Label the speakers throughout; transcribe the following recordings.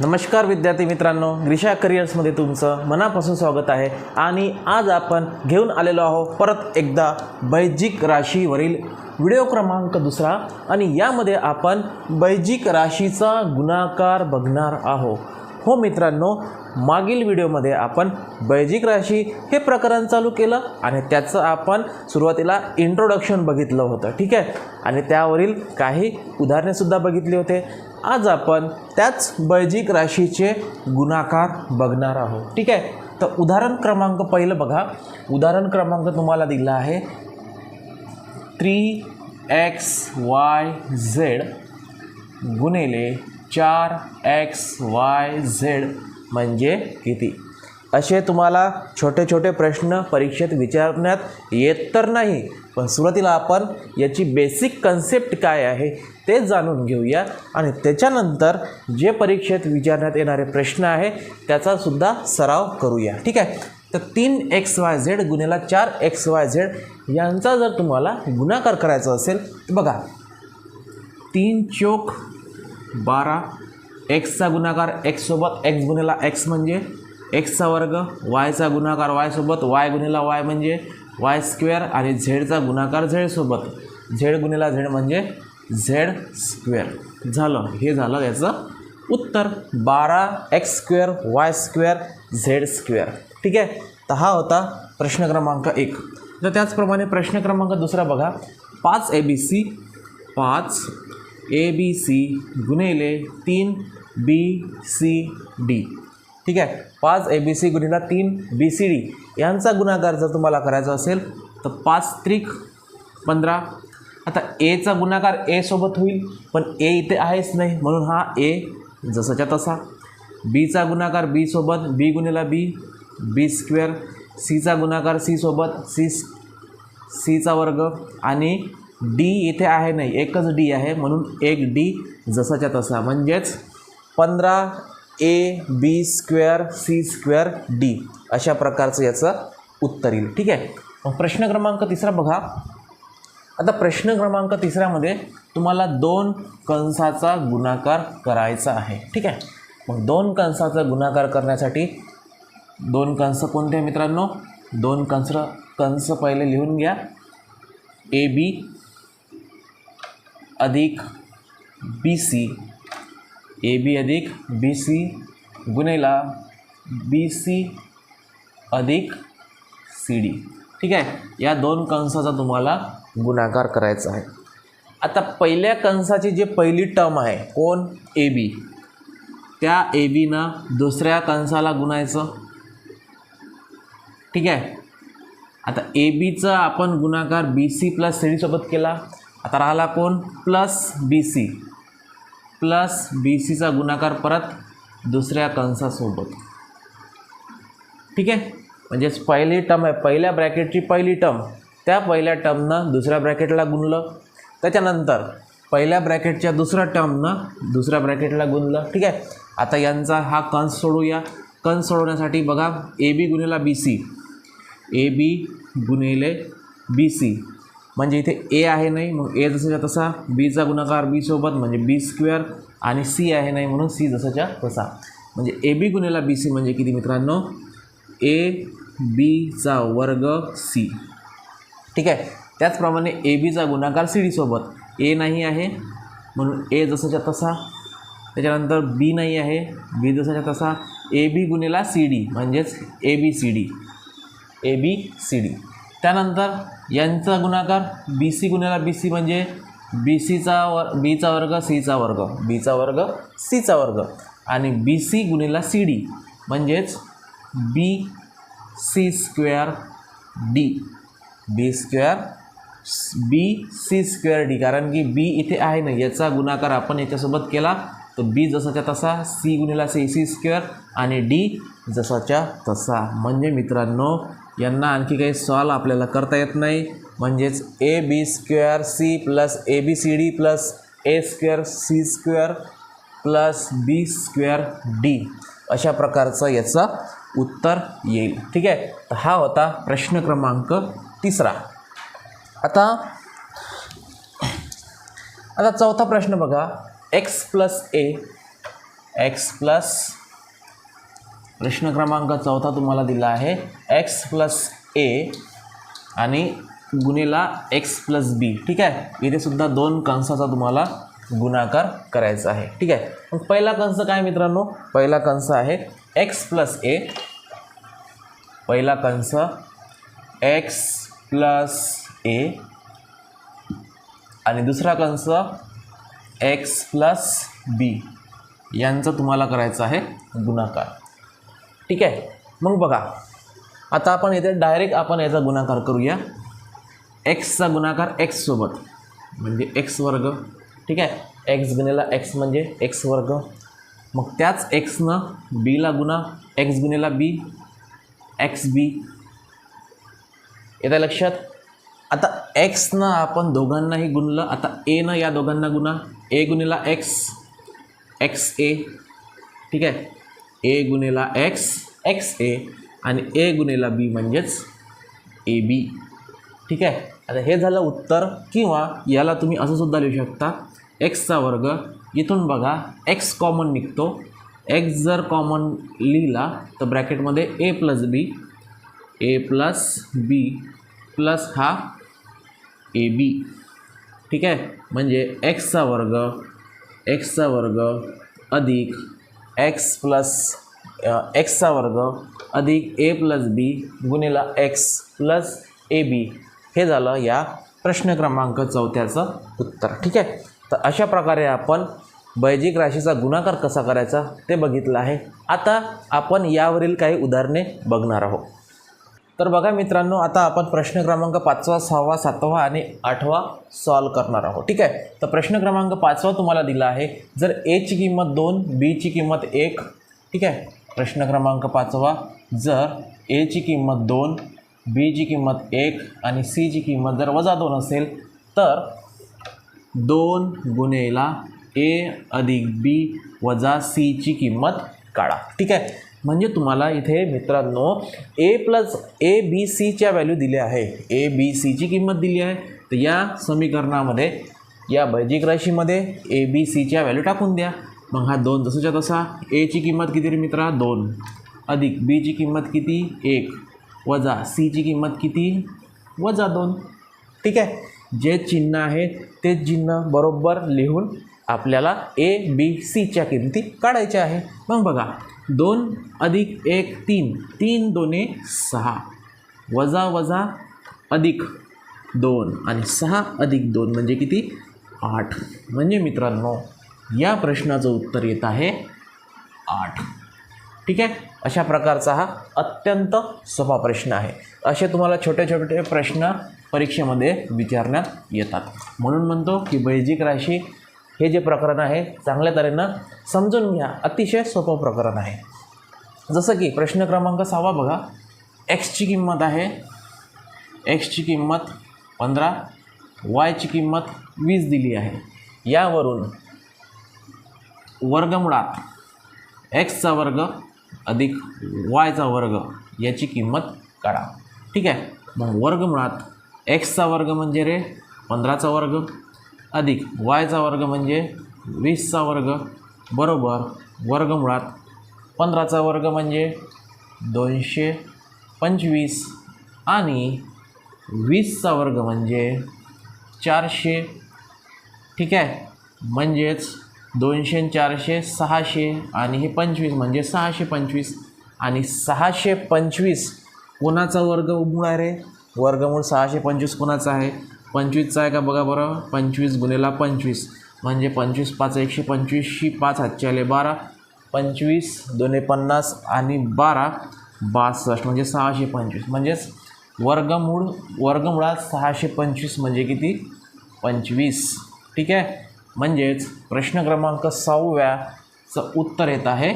Speaker 1: नमस्कार विद्यार्थी मित्रांनो ग्रीषा करिअर्समध्ये तुमचं मनापासून स्वागत आहे. आणि आज आपण घेऊन आलेलो आहोत परत एकदा बैजिक राशीवरील व्हिडिओ क्रमांक दुसरा. आणि यामध्ये आपण बैजिक राशीचा गुणाकार बघणार आहोत. हो मित्रांनो मागील व्हिडिओमध्ये आपण बैजिक राशी हे प्रकरण चालू केलं आणि त्याचं आपण सुरुवातीला इंट्रोडक्शन बघितलं होतं ठीक आहे? आणि त्यावरील काही उदाहरणेसुद्धा बघितली होते. आज आपण त्याच बैजिक राशीचे गुणाकार बघणार आहोत ठीक आहे? तर उदाहरण क्रमांक पहिलं बघा. उदाहरण क्रमांक तुम्हाला दिला आहे. थ्री एक्स वाय झेड गुणिले चार एक्स वाय झेड म्हणजे किती? असे तुम्हाला छोटे छोटे प्रश्न परीक्षेत विचारण्यात येत तर नाही पण सुरुवातीला आपण याची बेसिक कन्सेप्ट काय आहे ते जाणून घेऊया आणि त्याच्यानंतर जे परीक्षेत विचारण्यात येणारे प्रश्न आहे त्याचासुद्धा सराव करूया. ठीक आहे? तर तीन एक्स वाय झेड गुन्ह्याला चार एक्स वाय झेड यांचा जर तुम्हाला गुणाकार करायचा असेल तर बघा तीन चोक बारा. एक्सचा गुणाकार एक्ससोबत एक्स गुणेला एक्स म्हणजे एक्सचा वर्ग वायचा गुणाकार वायसोबत वाय गुन्हेला वाय म्हणजे वाय स्क्वेअर आणि झेडचा गुणाकार झेडसोबत झेड गुन्हेला झेड म्हणजे झेड स्क्वेअर झालं. हे झालं याचं उत्तर. बारा X square Y square Z square ठीक आहे? तर हा होता प्रश्न क्रमांक एक. तर त्याचप्रमाणे प्रश्न क्रमांक दुसरा बघा. पाच ए बी सी पाच ए बी सी गुणिले तीन बी सी डी ठीक आहे? पाच ए बी सी गुणिला तीन बी सी डी यांचा गुणाकार जर तुम्हाला करायचा असेल तर पाच त्रिक पंधरा. आता एचा गुणाकार ए सोबत होईल पण ए इथे आहेच नाही म्हणून हा ए जसाच्या तसा. बीचा गुणाकार बी सोबत बी गुणिला बी बी स्क्वेअर सीचा गुणाकार सी सोबत सी सीचा वर्ग आणि डी इथे आहे नाही एकच डी आहे म्हणून एक डी जसाच्या तसा. म्हणजेच पंधरा A B square C square D अशा प्रकारचं याचं उत्तर येईल. ठीक आहे? मग प्रश्न क्रमांक तिसरा बघा. आता प्रश्न क्रमांक तिसऱ्यामध्ये तुम्हाला दोन कंसाचा गुणाकार करायचा आहे. ठीक आहे? मग दोन कंसाचा गुणाकार करण्यासाठी दोन कंस कोणते मित्रांनो? दोन कंस कंस पहिले लिहून घ्या. ए बी अधिक बी सी ए बी अधिक बी सी गुणेला बी सी अधिक सी डी ठीक आहे? या दोन कंसाचा तुम्हाला गुणाकार करायचा आहे. आता पहिल्या कंसाची जी पहिली टर्म आहे कोण? ए बी त्या ए बीनं दुसऱ्या कंसाला गुणायचं. ठीक आहे? आता ए बीचा आपण गुणाकार बी सी प्लस सी डीसोबत केला. आता राहिला कोण? Plus B C plus B सीचा गुणाकार परत दुसऱ्या कंसासोबत. ठीक आहे? म्हणजेच पहिली टर्म आहे पहिल्या ब्रॅकेटची पहिली टर्म. त्या पहिल्या टर्मनं दुसऱ्या ब्रॅकेटला गुणलं. त्याच्यानंतर पहिल्या ब्रॅकेटच्या दुसऱ्या टर्मनं दुसऱ्या ब्रॅकेटला गुणलं. ठीक आहे? आता यांचा हा कंस सोडूया. कंस सोडवण्यासाठी बघा A B गुणेला B C. A B Gunele B C. म्हणजे इथे ए आहे नाही मग ए जसाच्या तसा बीचा गुणाकार बीसोबत म्हणजे बी स्क्वेअर आणि सी आहे नाही म्हणून सी जसाच्या तसा. म्हणजे ए बी गुणेला बी सी म्हणजे किती मित्रांनो? ए बीचा वर्ग सी ठीक आहे? त्याचप्रमाणे ए बीचा गुणाकार सी डीसोबत ए नाही आहे म्हणून ए जसाच्या तसा. त्याच्यानंतर बी नाही आहे बी जसाच्या तसा. ए बी गुणेला सी डी म्हणजेच A B C D A B C D त्यानंतर यांचा गुणाकार बी सी गुणेला बी सी म्हणजे बी सीचा वर बीचा वर्ग सीचा वर्ग. बीचा वर्ग सीचा वर्ग. आणि बी सी गुणेला सी डी म्हणजेच B C square D B square B C square D कारण की बी इथे आहे ना याचा गुणाकार आपण याच्यासोबत केला. तर बी जसाच्या तसा सी गुणिला सी सी स्क्वेअर आणि डी जसाच्या तसा. म्हणजे मित्रांनो यांना आणखी काही सॉल्व आपल्याला करता येत नाही. म्हणजेच A B square C plus A B C D plus A square C square plus B square D अशा प्रकारचं याचं उत्तर येईल. ठीक आहे? तर हा होता प्रश्न क्रमांक तिसरा. आता आता चौथा प्रश्न बघा. X plus A X plus प्रश्न क्रमांक चौथा तुम्हाला दिला आहे. एक्स प्लस ए आणि गुणेला एक्स प्लस बी ठीक आहे? इथे सुद्धा दोन कंसाचा तुम्हाला गुणाकार करायचा आहे. ठीक आहे? मग पहिला कंस काय मित्रांनो? पहिला कंस आहे एक्स प्लस ए पहिला कंस एक्स प्लस ए आणि दुसरा कंस एक्स प्लस बी यांचा तुम्हाला करायचा आहे गुणाकार. ठीक आहे? मग बघा. आता आपण इथे डायरेक्ट आपण याचा गुणाकार करूया. एक्सचा गुणाकार एक्ससोबत म्हणजे एक्स वर्ग. ठीक आहे? एक्स गुणेला एक्स म्हणजे एक्स वर्ग. मग त्याच एक्सनं बीला गुणा एक्स गुणेला बी एक्स बी येत्या लक्षात? आता एक्सनं आपण दोघांनाही गुणलं आता एनं या दोघांना गुणा. ए गुणेला एक्स एक्स ए ठीक आहे? ए गुणिला एक्स एक्स ए आणि ए गुणिला बी म्हणजेच ए बी ठीक आहे? आता हे झालं उत्तर किंवा याला तुम्ही असं सुद्धा लिहू शकता एक्सचा वर्ग इथून बघा एक्स कॉमन निघतो. एक्स जर कॉमन लिहिला तर ब्रॅकेटमध्ये A plus B A plus B plus हा ए बी ठीक आहे? म्हणजे एक्सचा वर्ग एक्सचा वर्ग अधिक एक्स प्लस एक्सचा वर्ग अधिक ए प्लस बी गुणिला एक्स प्लस ए बी हे झालं या प्रश्न क्रमांक चौथ्याचं उत्तर. ठीक आहे? तर अशा प्रकारे आपण बैजिक राशीचा गुणाकार कसा करायचा ते बघितलं आहे. आता आपण यावरील काही उदाहरणे बघणार आहोत. तर बघा मित्रांनो आता आपण प्रश्न क्रमांक पाचवा सहावा सातवा आणि आठवा सॉल्व करणार आहोत. ठीक आहे? तर प्रश्न क्रमांक पाचवा तुम्हाला दिला आहे. जर एची किंमत दोन बीची किंमत एक ठीक आहे? प्रश्न क्रमांक पाचवा. जर एची किंमत दोन बीची किंमत एक आणि सीची किंमत जर वजा दोन असेल तर दोन गुणेला ए अधिक बी वजा सीची किंमत काढा. ठीक आहे? म्हणजे तुम्हाला इथे मित्रांनो ए प्लस ए बी सीच्या व्हॅल्यू दिल्या आहे ए बी सीची किंमत दिली आहे. तर या समीकरणामध्ये या बैजिक राशीमध्ये ए बी सीच्या व्हॅल्यू टाकून द्या. मग हा दोन जसाच्या तसा. एची किंमत किती रे मित्रा? दोन. अधिक बीची किंमत किती? एक. वजा सीची किंमत किती? वजा दोन. ठीक आहे? जे चिन्ह आहे ते चिन्ह बरोबर लिहून आपल्याला ए बी सीच्या किमती काढायच्या आहे मग बघा. दोन अधिक एक तीन तीन दोने सहा. वजा वजा अधिक दोन आणि सहा अधिक दोन म्हणजे किती? आठ. म्हणजे मित्रांनो या प्रश्नाचं उत्तर येत आहे आठ. ठीक आहे? अशा प्रकारचा हा अत्यंत सोपा प्रश्न आहे. असे तुम्हाला छोटे छोटे प्रश्न परीक्षेमध्ये विचारण्यात येतात. म्हणून म्हणतो की बैजिक राशी हे जे प्रकरण आहे चांगल्या तऱ्हेनं समजून घ्या. अतिशय सोपं प्रकरण आहे. जसं की प्रश्न क्रमांक सहावा बघा. एक्सची किंमत आहे. एक्सची किंमत पंधरा. वायची किंमत वीस दिली आहे. यावरून वर्गमुळात एक्सचा वर्ग अधिक वायचा वर्ग याची किंमत काढा. ठीक आहे? मग वर्गमुळात एक्सचा वर्ग म्हणजे रे पंधराचा वर्ग. अधिक. वायचा वर्ग म्हणजे वीसचा वर्ग बरोबर वर्गमुळात पंधराचा वर्ग म्हणजे दोनशे पंचवीस आणि वीसचा वर्ग म्हणजे चारशे. ठीक आहे? म्हणजेच दोनशे चारशे सहाशे आणि हे पंचवीस म्हणजे सहाशे पंचवीस आणि सहाशे पंचवीस कोणाचा वर्गमूळ आहे? रे वर्गमूळ सहाशे पंचवीस कोणाचा आहे? पंचवीसचा आहे का बघा बरं. पंचवीस गुन्हेला पंचवीस. म्हणजे पंचवीस पाच एकशे पंचवीसशी पाच हातचे आले बारा. पंचवीस दोन्ही पन्नास आणि बारा बासष्ट. म्हणजे सहाशे पंचवीस. म्हणजेच वर्गमूळ वर्गमुळात सहाशे पंचवीस म्हणजे किती? पंचवीस. ठीक आहे? म्हणजेच प्रश्न क्रमांक सहाव्याचं उत्तर येत आहे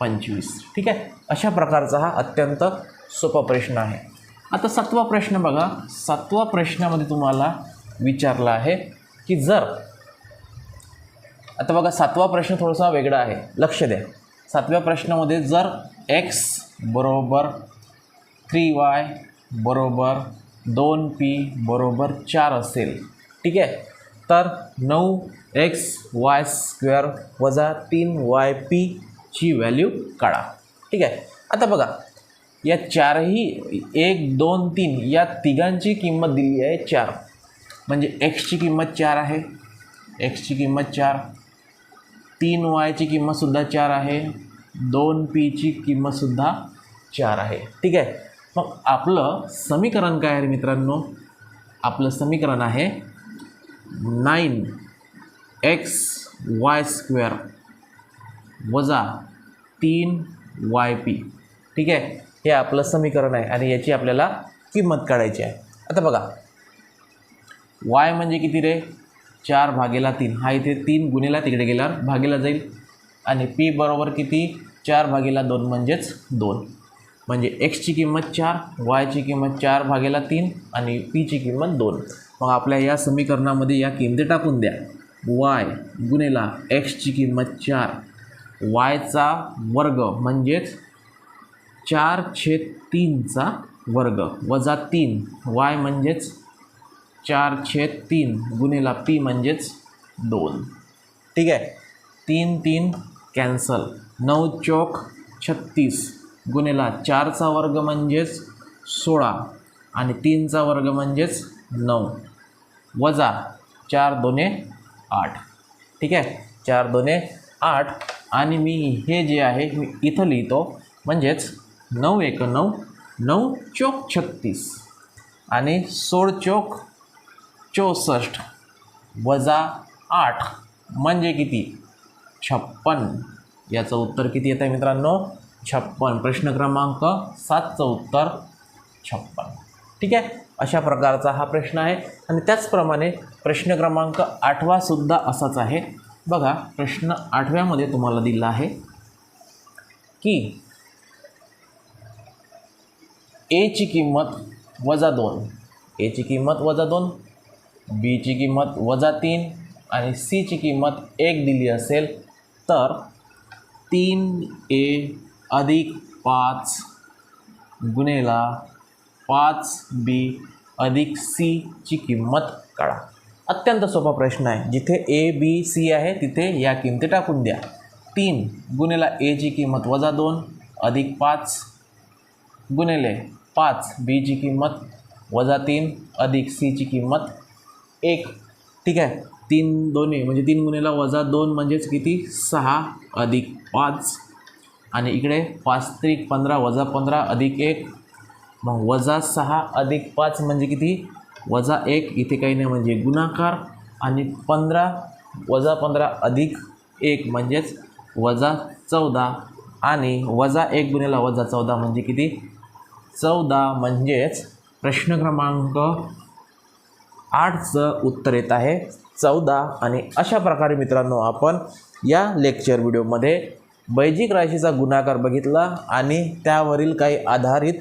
Speaker 1: पंचवीस. ठीक आहे? अशा प्रकारचा हा अत्यंत सोपा प्रश्न आहे. आता सातवा प्रश्न बघा. सातवा प्रश्नामध्ये तुम्हाला विचारला आहे की जर आता बघा सातवा प्रश्न थोडासा वेगळा आहे. लक्ष द्या. सातव्या प्रश्नामध्ये जर एक्स बरोबर थ्री वाय बरोबर दोन पी बरोबर चार असेल ठीक आहे? तर नऊ एक्स वाय स्क्वेअर वजा तीन वाय पीची व्हॅल्यू काढा. ठीक आहे? आता बघा या चारही एक दोन तीन या तिघांची किंमत दिली आहे चार. म्हणजे एक्सची किंमत चार आहे. एक्सची किंमत चार. तीन वायची किंमतसुद्धा चार आहे. दोन पीची किंमतसुद्धा चार आहे. ठीक आहे? मग आपलं समीकरण काय आहे रे मित्रांनो? आपलं समीकरण आहे नाईन एक्स वाय स्क्वेअर वजा तीन वाय पी ठीक आहे? हे आपलं समीकरण आहे आणि याची आपल्याला किंमत काढायची आहे. आता बघा. वाय म्हणजे किती रे? चार भागेला तीन. हा इथे तीन गुन्हेला तिकडे गेल्यावर भागेला जाईल. आणि पी बरोबर किती? चार भागेला दोन म्हणजेच दोन. म्हणजे एक्सची किंमत चार वायची किंमत चार भागेला तीन आणि पीची किंमत दोन. मग आपल्या या समीकरणामध्ये या किमती टाकून द्या. वाय गुन्हेला एक्सची किंमत चार. वायचा वर्ग म्हणजेच चार छेद तीनचा वर्ग वजा तीन. वाय म्हणजेच चार छेद तीन गुन्हेला पी म्हणजेच दोन. ठीक आहे? तीन तीन कॅन्सल नऊ चौक छत्तीस गुन्हेला चारचा वर्ग म्हणजेच सोळा आणि तीनचा वर्ग म्हणजेच नऊ. वजा चार दोने आठ. ठीक आहे? चार दोने आठ. आणि मी हे जे आहे मी इथं लिहितो म्हणजेच नऊ एक नऊ नऊ चोक छत्तीस आणि सोळ चोक चौसष्ट वजा आठ म्हणजे किती? छप्पन. याचं उत्तर किती येतं आहे मित्रांनो? छप्पन. प्रश्न क्रमांक सातचं उत्तर छप्पन. ठीक आहे? अशा प्रकारचा हा प्रश्न आहे. आणि त्याचप्रमाणे प्रश्न क्रमांक आठवासुद्धा असाच आहे. बघा प्रश्न आठव्यामध्ये तुम्हाला दिला आहे की एची किंमत वजा दोन. एची किंमत वजा दोन बीची किंमत वजा तीन आणि सीची किंमत एक दिली असेल तर तीन ए अधिक पाच गुन्हेला पाच बी अधिक सीची किंमत काढा. अत्यंत सोपा प्रश्न आहे. जिथे ए बी सी आहे तिथे या किमती टाकून द्या. तीन गुन्हेला एची किंमत वजा दोन अधिक पाच गुणिले पाच बीची किंमत वजा तीन अधिक सीची किंमत एक. ठीक आहे? तीन दोन्ही म्हणजे तीन गुन्हेला वजा दोन म्हणजेच किती? सहा अधिक पाच. आणि इकडे पाच त्रिक पंधरा वजा पंधरा अधिक एक. मग वजा सहा अधिक पाच म्हणजे किती? वजा एक. इथे काही नाही म्हणजे गुणाकार. आणि पंधरा वजा पंधरा अधिक एक म्हणजेच वजा चौदा. आणि वजा एक गुन्हेला वजा चौदा म्हणजे किती? चौदा म्हणजेच प्रश्न क्रमांक आठचं उत्तर येत आहे. चौदा आणि अशा प्रकारे मित्रांनो आपण या लेक्चर व्हिडिओमध्ये बैजिक राशीचा गुणाकार बघितला आणि त्यावरील काही आधारित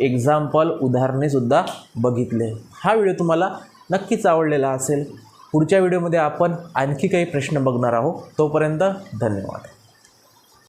Speaker 1: एक्झाम्पल उदाहरणेसुद्धा बघितले. हा व्हिडिओ तुम्हाला नक्कीच आवडलेला असेल. पुढच्या व्हिडिओमध्ये आपण आणखी काही प्रश्न बघणार आहोत. तोपर्यंत धन्यवाद.